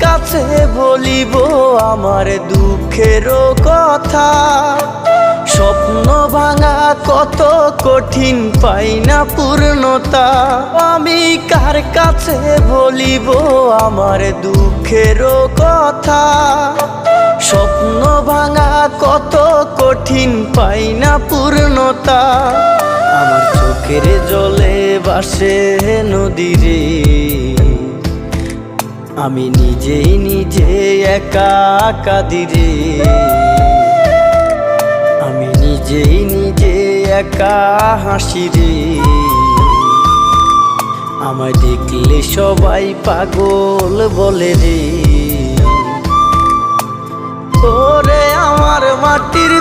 কাছে বলিব আমার দুঃখেরও কথা? স্বপ্ন ভাঙা কত কঠিন পাই না পূর্ণতা। আমি কার কাছে বলিব আমার দুঃখেরও কথা? স্বপ্ন ভাঙা কত কঠিন পাই না পূর্ণতা। আমার চোখের জলে বাসে নদীরে আমি নিজেই নিজে একা কাদিরে আমি নিজেই নিজে একা হাসি রে। আমায় দেখলে সবাই পাগল বলে রে। ওরে আমার মাটির